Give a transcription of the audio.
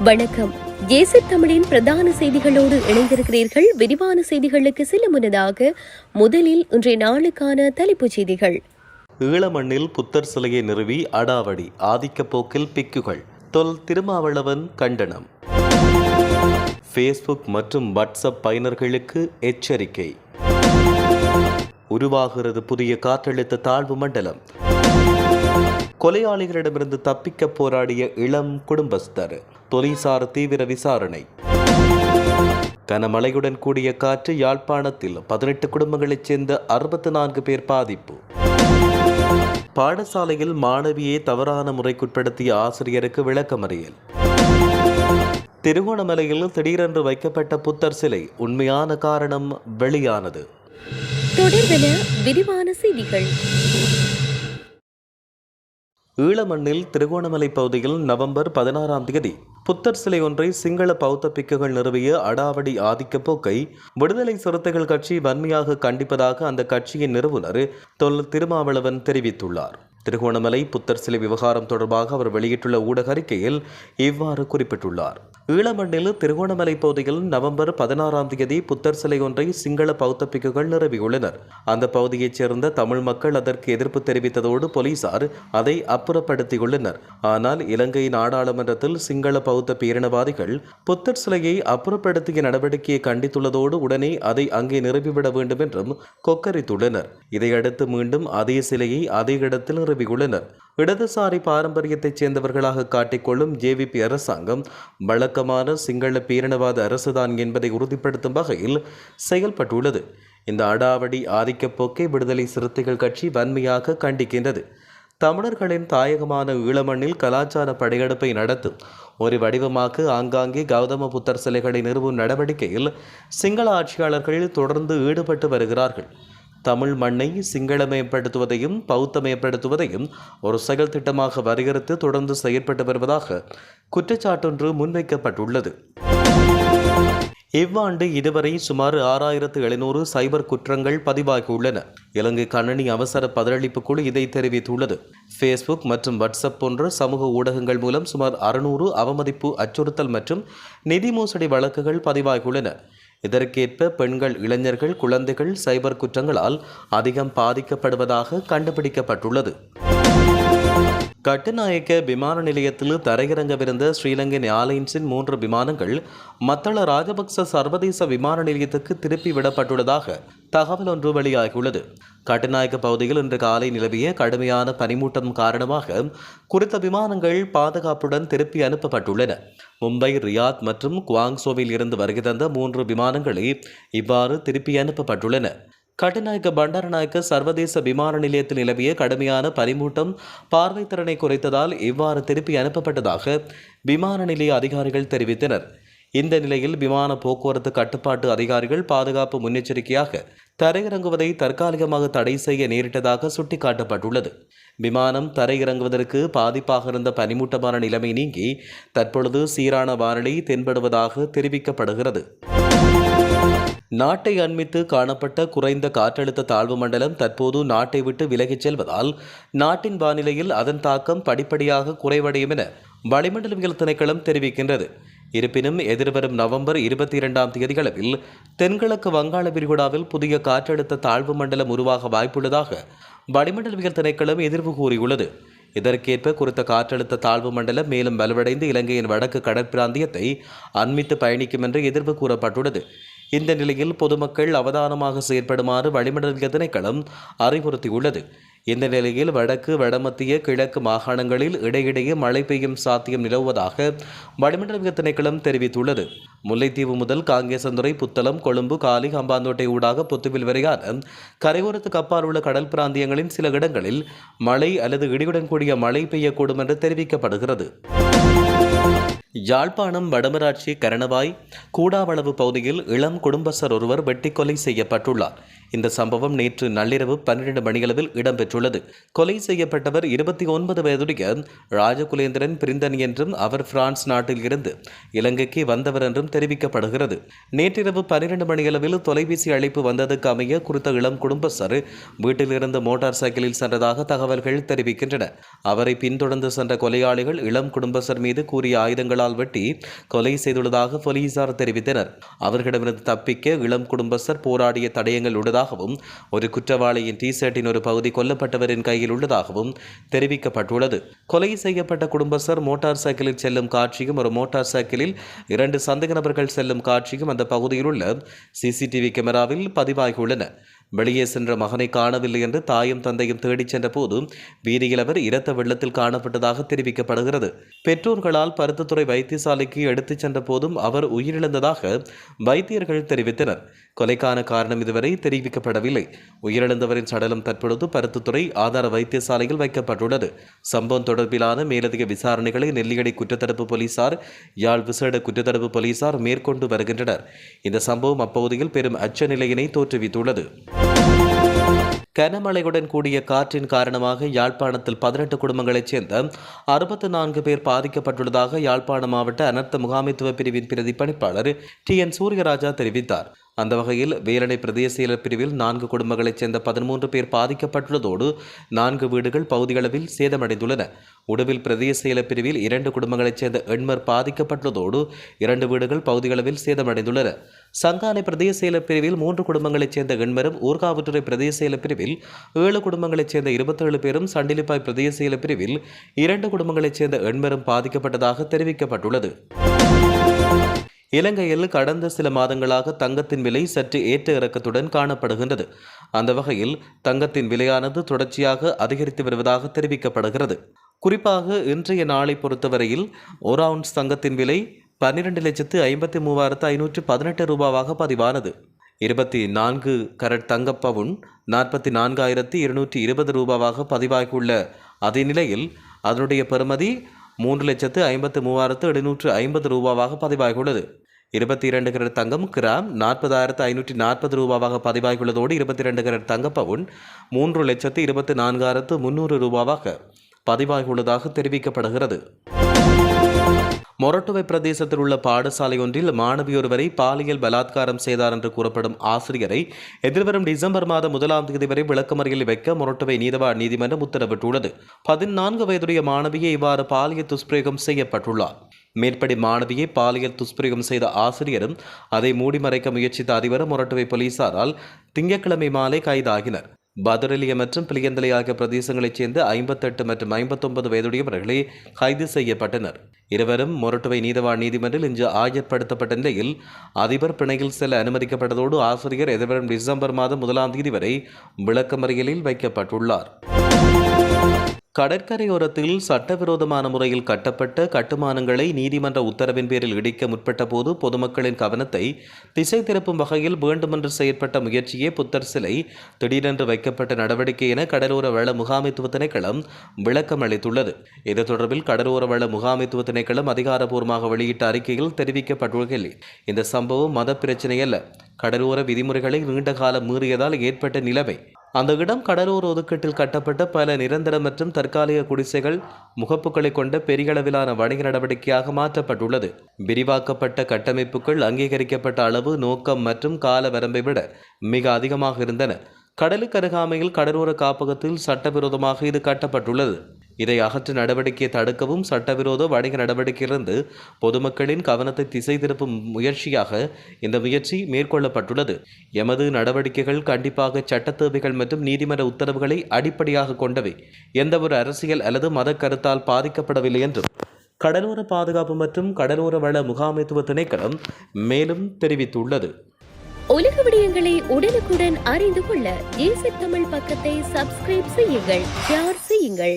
வணக்கம். ஏசி தமிழின் பிரதான செய்திகளோடு இணைந்திருக்கிறீர்கள். விரிவான செய்திகளுக்கு செல்ல முன்னதாக முதலில் இன்றைய நாளுக்கான தலைப்புச் செய்திகள். ஈழமண்ணில் புத்தர் சிலையை நிறுவி அடாவடி ஆதிக்க போக்கில் பிக்குகள் தொல் திருமாவளவன் கண்டனம். ஃபேஸ்புக் மற்றும் வாட்ஸ்அப் பயனர்களுக்கு எச்சரிக்கை. உருவாகிறது புதிய காற்றழுத்த தாழ்வு மண்டலம். கொலையாளிகளிடமிருந்து தப்பிக்க போராடிய இளம் குடும்பஸ்தர் போலீசார் தீவிர விசாரணை. கனமழையுடன் கூடிய காற்று யாழ்ப்பாணத்தில் பதினெட்டு குடும்பங்களைச் சேர்ந்த அறுபத்தி நான்கு பேர் பாதிப்பு. பாடசாலையில் மாணவியை தவறான முறைக்குட்படுத்திய ஆசிரியருக்கு விளக்கமறியல். திருகோணமலையில் திடீரென்று வைக்கப்பட்ட புத்தர் சிலை உண்மையான காரணம் வெளியானது. தொடர்பென விரிவான செய்திகள். ஈழமண்ணில் திருகோணமலை பகுதியில் நவம்பர் பதினாறாம் தேதி புத்தர் சிலை ஒன்றை சிங்கள பௌத்த பிக்குகள் நிறுவிய அடாவடி ஆதிக்க போக்கை விடுதலை சிறுத்தைகள் கட்சி வன்மையாக கண்டிப்பதாக அந்த கட்சியின் நிறுவனர் தொல் திருமாவளவன் தெரிவித்துள்ளார். திருகோணமலை புத்தர் சிலை விவகாரம் தொடர்பாக அவர் வெளியிட்டுள்ள ஊடக அறிக்கையில் இவ்வாறு குறிப்பிட்டுள்ளார். ஈழமண்ணில் திருகோணமலை பகுதியில் நவம்பர் பதினாறாம் தேதி புத்தர் சிலை ஒன்றை சிங்கள பௌத்த பிக்குகள் நிறுவியுள்ளனர். அந்த பகுதியைச் சேர்ந்த தமிழ் மக்கள் அதற்கு எதிர்ப்பு தெரிவித்ததோடு போலீசார் அதை அப்புறப்படுத்தியுள்ளனர். ஆனால் இலங்கை நாடாளுமன்றத்தில் சிங்கள பௌத்த பேரினவாதிகள் புத்தர் சிலையை அப்புறப்படுத்திய நடவடிக்கையை கண்டித்துள்ளதோடு உடனே அதை அங்கே நிறுவிவிட வேண்டும் என்றும் கொக்கரித்துள்ளனர். இதையடுத்து மீண்டும் அதே சிலையை அதே இடத்தில் நிறுவியுள்ளனர். இடதுசாரி பாரம்பரியத்தைச் சேர்ந்தவர்களாக காட்டிக்கொள்ளும் ஜேவிபி அரசாங்கம் வழக்கமான சிங்கள பேரினவாத அரசுதான் என்பதை உறுதிப்படுத்தும் வகையில் செயல்பட்டுள்ளது. இந்த அடாவடி ஆதிக்கப்போக்கை விடுதலை சிறுத்தைகள் கட்சி வன்மையாக கண்டிக்கின்றது. தமிழர்களின் தாயகமான ஈழமண்ணில் கலாச்சார படையெடுப்பை நடத்தும் ஒரு வடிவமாக ஆங்காங்கே கௌதம புத்தர் சிலைகளை நிறுவும் நடவடிக்கையில் சிங்கள ஆட்சியாளர்கள் தொடர்ந்து ஈடுபட்டு வருகிறார்கள். தமிழ் மண்ணை சிங்களமயப்படுத்துவதையும் பௌத்தமயப்படுத்துவதையும் ஒரு செயல் திட்டமாக வரையறுத்து தொடர்ந்து செயற்பட்டு வருவதாக குற்றச்சாட்டொன்று முன்வைக்கப்பட்டுள்ளது. இவ்வாண்டு இதுவரை சுமார் ஆறாயிரத்து எழுநூறு சைபர் குற்றங்கள் பதிவாகியுள்ளன. இலங்கை கணனி அவசர பதிலளிப்பு குழு இதை தெரிவித்துள்ளது. ஃபேஸ்புக் மற்றும் வாட்ஸ்அப் போன்ற சமூக ஊடகங்கள் மூலம் சுமார் அறுநூறு அவமதிப்பு அச்சுறுத்தல் மற்றும் நிதி மோசடி வழக்குகள் பதிவாகியுள்ளன. இதற்கேற்ப பெண்கள் இளைஞர்கள் குழந்தைகள் சைபர் குற்றங்களால் அதிகம் பாதிக்கப்படுவதாக கண்டுபிடிக்கப்பட்டுள்ளது. கட்டுநாயக்க விமான நிலையத்தில் தரையிறங்கவிருந்த ஸ்ரீலங்கன் ஏர்லைன்ஸின் மூன்று விமானங்கள் மத்தள ராஜபக்ச சர்வதேச விமான நிலையத்துக்கு திருப்பி விடப்பட்டுள்ளதாக தகவல் ஒன்று வெளியாகியுள்ளது. கட்டுநாயக்க பகுதியில் இன்று காலை நிலவிய கடுமையான பனிமூட்டம் காரணமாக குறித்த விமானங்கள் பாதுகாப்புடன் திருப்பி அனுப்பப்பட்டுள்ளன. மும்பை ரியாத் மற்றும் குவாங்சோவில் இருந்து வருகை தந்த மூன்று விமானங்களே இவ்வாறு திருப்பி அனுப்பப்பட்டுள்ளன. கட்டுநாயக்க பண்டாரநாயக்க சர்வதேச விமான நிலையத்தில் நிலவிய கடுமையான பனிமூட்டம் பார்வை திறனை குறைத்ததால் இவ்வாறு திருப்பி அனுப்பப்பட்டதாக விமான நிலைய அதிகாரிகள் தெரிவித்தனர். இந்த நிலையில் விமான போக்குவரத்து கட்டுப்பாட்டு அதிகாரிகள் பாதுகாப்பு முன்னெச்சரிக்கையாக தரையிறங்குவதை தற்காலிகமாக தடை செய்ய நேரிட்டதாக சுட்டிக்காட்டப்பட்டுள்ளது. விமானம் தரையிறங்குவதற்கு பாதிப்பாக இருந்த பனிமூட்டமான நிலைமை நீங்கி தற்பொழுது சீரான வானிலை தென்படுவதாக தெரிவிக்கப்படுகிறது. நாட்டை அண்மித்து காணப்பட்ட குறைந்த காற்றழுத்த தாழ்வு மண்டலம் தற்போது நாட்டை விட்டு விலகிச் செல்வதால் நாட்டின் வானிலையில் அதன் தாக்கம் படிப்படியாக குறைவடையும் என வளிமண்டலவியல் திணைக்களம் தெரிவிக்கின்றது. இருப்பினும் எதிர்வரும் நவம்பர் இருபத்தி இரண்டாம் தேதிகளவில் தென்கிழக்கு வங்காள விரிகுடாவில் புதிய காற்றழுத்த தாழ்வு மண்டலம் உருவாக வாய்ப்புள்ளதாக வளிமண்டலவியல் திணைக்களம் எதிர்வு கூறியுள்ளது. இதற்கேற்ப குறித்த காற்றழுத்த தாழ்வு மண்டலம் மேலும் வலுவடைந்து இலங்கையின் வடக்கு கடற்பிராந்தியத்தை அண்மித்து பயணிக்கும் என்று எதிர்வு கூறப்பட்டுள்ளது. இந்த நிலையில் பொதுமக்கள் அவதானமாக செயற்படுமாறு வளிமண்டல திணைக்களம் அறிவுறுத்தியுள்ளது. இந்த நிலையில் வடக்கு வடமத்திய கிழக்கு மாகாணங்களில் இடையிடையே மழை பெய்யும் சாத்தியம் நிலவுவதாக வளிமண்டல திணைக்களம் தெரிவித்துள்ளது. முல்லைத்தீவு முதல் காங்கேசந்துறை புத்தளம் கொழும்பு காலி ஹம்பாந்தோட்டை ஊடாக புத்துவில் வரையான கரையோரத்துக்கு அப்பால் உள்ள கடல் பிராந்தியங்களின் சில இடங்களில் மழை அல்லது இடியுடன் கூடிய மழை பெய்யக்கூடும் என்று தெரிவிக்கப்படுகிறது. யாழ்ப்பாணம் வடமராட்சி கரணவாய் கூடாவளவு பகுதியில் இளம் குடும்பஸ்தர் ஒருவர் வெட்டிக்கொலை செய்யப்பட்டுள்ளார். இந்த சம்பவம் நேற்று நள்ளிரவு பன்னிரண்டு மணியளவில் இடம்பெற்றுள்ளது. கொலை செய்யப்பட்டவர் இருபத்தி ஒன்பது வயதுடைய ராஜகுலேந்திரன் பிரிந்தன் என்றும் அவர் பிரான்ஸ் நாட்டில் இருந்து இலங்கைக்கு வந்தவர் என்றும் தெரிவிக்கப்படுகிறது. நேற்றிரவு பன்னிரண்டு மணியளவில் தொலைபேசி அழைப்பு வந்ததுக்கு அமைய குறித்த இளம் குடும்பஸ்தர் வீட்டிலிருந்து மோட்டார் சைக்கிளில் சென்றதாக தகவல்கள் தெரிவிக்கின்றன. அவரை பின்தொடர்ந்து சென்ற கொலையாளிகள் இளம் குடும்பஸ்தர் மீது கூறிய ஆயுதங்களால் வெட்டி கொலை செய்துள்ளதாக போலீசார் தெரிவித்தனர். அவர்களிடமிருந்து தப்பிக்க இளம் குடும்பஸ்தர் போராடிய தடயங்கள் உள்ளதாகவும் ஒரு குற்றவாளியின் டி ஷர்ட்டின் ஒரு பகுதி கொல்லப்பட்டவரின் கையில் உள்ளதாகவும் தெரிவிக்கப்பட்டுள்ளது. கொலை செய்யப்பட்ட குடும்பஸ்தர் மோட்டார் சைக்கிளில் செல்லும் காட்சியும் ஒரு மோட்டார் சைக்கிளில் இரண்டு சந்தேக நபர்கள் செல்லும் காட்சியும் அந்த பகுதியில் உள்ள சிசிடிவி கேமராவில் பதிவாகியுள்ளன. வெளியே சென்ற மகனை காணவில்லை என்று தாயும் தந்தையும் தேடிச் சென்ற போது வீதியில் அவர் இரத்த வெள்ளத்தில் காணப்பட்டதாக தெரிவிக்கப்படுகிறது. பெற்றோர்களால் பருத்தத்துறை வைத்தியசாலைக்கு எடுத்துச் சென்ற போதும் அவர் உயிரிழந்ததாக வைத்தியர்கள் தெரிவித்தனர். கொலைக்கான காரணம் இதுவரை தெரிவிக்கப்படவில்லை. உயிரிழந்தவரின் சடலம் தற்பொழுது பருத்துத்துறை ஆதார வைத்தியசாலையில் வைக்கப்பட்டுள்ளது. சம்பவம் தொடர்பிலான மேலதிக விசாரணைகளை நெல்லியடி குற்றத்தடுப்பு போலீசார் யாழ் விசேட குற்றத்தடுப்பு போலீசார் மேற்கொண்டு வருகின்றனர். இந்த சம்பவம் அப்பகுதியில் பெரும் அச்ச நிலையினை தோற்றுவித்துள்ளது. கனமழையுடன் கூடிய காற்றின் காரணமாக யாழ்ப்பாணத்தில் பதினெட்டு குடும்பங்களைச் சேர்ந்த அறுபத்து நான்கு பேர் பாதிக்கப்பட்டுள்ளதாக யாழ்ப்பாண மாவட்ட அனர்த்த முகாமைத்துவ பிரிவின் பிரதி பணிப்பாளர் டி என் சூரியராஜா தெரிவித்தார். அந்த வகையில் வேலனை பிரதேச செயலர் பிரிவில் நான்கு குடும்பங்களைச் சேர்ந்த பதிமூன்று பேர் பாதிக்கப்பட்டுள்ளதோடு நான்கு வீடுகள் பகுதியளவில் சேதமடைந்துள்ளன. உடுவில் பிரதேச செயலர் பிரிவில் இரண்டு குடும்பங்களைச் சேர்ந்த எண்மர் பாதிக்கப்பட்டுள்ளதோடு இரண்டு வீடுகள் பகுதியளவில் சேதமடைந்துள்ளன. சங்கானை பிரதேச செயலர் பிரிவில் மூன்று குடும்பங்களைச் சேர்ந்த எண்பரும் ஊர்காவுத்துறை பிரதேச செயலர் பிரிவில் ஏழு குடும்பங்களைச் சேர்ந்த இருபத்தேழு பேரும் சண்டிலிப்பாய் பிரதேச செயலர் பிரிவில் இரண்டு குடும்பங்களைச் சேர்ந்த எண்பரும் பாதிக்கப்பட்டதாக தெரிவிக்கப்பட்டுள்ளது. இலங்கையில் கடந்த சில மாதங்களாக தங்கத்தின் விலை சற்று ஏற்ற இறக்கத்துடன் காணப்படுகின்றது. அந்த வகையில் தங்கத்தின் விலையானது தொடர்ச்சியாக அதிகரித்து வருவதாக தெரிவிக்கப்படுகிறது. குறிப்பாக இன்றைய நாளை பொறுத்தவரையில் ஒரு அவுன்ஸ் தங்கத்தின் விலை பன்னிரண்டு லட்சத்து ஐம்பத்தி மூவாயிரத்து ஐநூற்று பதினெட்டு ரூபாவாக பதிவானது. இருபத்தி நான்கு கரட் தங்கப்பவுன் நாற்பத்தி நான்காயிரத்தி இருநூற்றி இருபது ரூபாவாக பதிவாகியுள்ள அதே நிலையில் அதனுடைய பெறுமதி மூன்று லட்சத்து ஐம்பத்து மூவாயிரத்து எழுநூற்று ஐம்பது ரூபாவாக பதிவாகியுள்ளது. இருபத்தி இரண்டு கரட் தங்கம் கிராம் நாற்பதாயிரத்து ஐநூற்றி நாற்பது ரூபாவாக பதிவாகியுள்ளதோடு இருபத்தி இரண்டு கரட் தங்கப்பவுன் மூன்று லட்சத்து இருபத்தி நான்காயிரத்து முந்நூறு ரூபாவாக பதிவாகியுள்ளதாக தெரிவிக்கப்படுகிறது. மொரட்டுவை பிரதேசத்தில் உள்ள பாடசாலை ஒன்றில் மாணவியொருவரை பாலியல் பலாத்காரம் செய்தார் என்று கூறப்படும் ஆசிரியரை எதிர்வரும் டிசம்பர் மாதம் முதலாம் தேதி வரை விளக்கமறியலில் வைக்க மொரட்டுவை நீதவான் நீதிமன்றம் உத்தரவிட்டுள்ளது. பதினான்கு வயதுடைய மாணவியை இவ்வாறு பாலியல் துஷ்பிரயோகம் செய்யப்பட்டுள்ளார். மேற்படி மாணவியை பாலியல் துஷ்பிரயோகம் செய்த ஆசிரியரும் அதை மூடி மறைக்க முயற்சித்த அதிபரும் மொரட்டுவை போலீசாரால் திங்கட்கிழமை மாலை கைதாகினர். பதரலிய மற்றும் பிளியந்தலை ஆகிய பிரதேசங்களைச் சேர்ந்த ஐம்பத்தெட்டு மற்றும் ஐம்பத்தொன்பது வயதுடையவர்களே கைது செய்யப்பட்டனர். இருவரும் மொரட்டுவை நீதவான் நீதிமன்றில் இன்று ஆஜர்படுத்தப்பட்ட நிலையில் அதிபர் பிணையில் செல்ல அனுமதிக்கப்பட்டதோடு ஆசிரியர் எதிர்வரும் டிசம்பர் மாதம் முதலாம் தேதி வரை விளக்கமறியலில் வைக்கப்பட்டுள்ளார். கடற்கரையோரத்தில் சட்டவிரோதமான முறையில் கட்டப்பட்ட கட்டுமானங்களை நீதிமன்ற உத்தரவின் பேரில் இடிக்க முற்பட்ட போது பொதுமக்களின் கவனத்தை திசை திருப்பும் வகையில் வேண்டுமென்று செயற்பட்ட முயற்சியே புத்தர் சிலை. திடீரென்று வைக்கப்பட்ட நடவடிக்கை என கடலோர வள முகாமைத்துவ திணைக்களம் விளக்கம் அளித்துள்ளது. இது தொடர்பில் கடலோர வள முகாமைத்துவ திணைக்களம் அதிகாரப்பூர்வமாக வெளியிட்ட அறிக்கையில் தெரிவிக்கப்பட்டுள்ளது. இந்த சம்பவம் மத பிரச்சினை அல்ல கடலோர விதிமுறைகளை நீண்ட காலம் மீறியதால் ஏற்பட்ட நிலைமை அந்த இடம் கடலோர ஒதுக்கீட்டில் கட்டப்பட்ட பல நிரந்தர மற்றும் தற்காலிக குடிசைகள் முகப்புகளை கொண்ட பெரிய அளவிலான வணிக நடவடிக்கையாக மாற்றப்பட்டுள்ளது. விரிவாக்கப்பட்ட கட்டமைப்புகள் அங்கீகரிக்கப்பட்ட அளவு நோக்கம் மற்றும் கால வரம்பை விட மிக அதிகமாக இருந்தன. கடலுக்கு அருகாமையில் கடலோர காப்பகத்தில் சட்டவிரோதமாக இது கட்டப்பட்டுள்ளது. இதை அகற்ற நடவடிக்கையை தடுக்கவும் சட்டவிரோத வணிக நடவடிக்கையிலிருந்து பொதுமக்களின் கவனத்தை திசை திருப்பும் முயற்சியாக இந்த முயற்சி மேற்கொள்ளப்பட்டுள்ளது. எமது நடவடிக்கைகள் கண்டிப்பாக சட்டத்தேவைகள் மற்றும் நீதிமன்ற உத்தரவுகளை அடிப்படையாக கொண்டவை. எந்தவொரு அரசியல் அல்லது மத கருத்தால் பாதிக்கப்படவில்லை என்றும் கடலோர பாதுகாப்பு மற்றும் கடலோர வள முகாமைத்துவ திணைக்களம் மேலும் தெரிவித்துள்ளது. உலக விடயங்களை உடனுக்குடன் அறிந்து கொள்ள தமிழ் பக்கத்தை சப்ஸ்கிரைப் செய்யுங்கள் ஷேர் செய்யுங்கள்.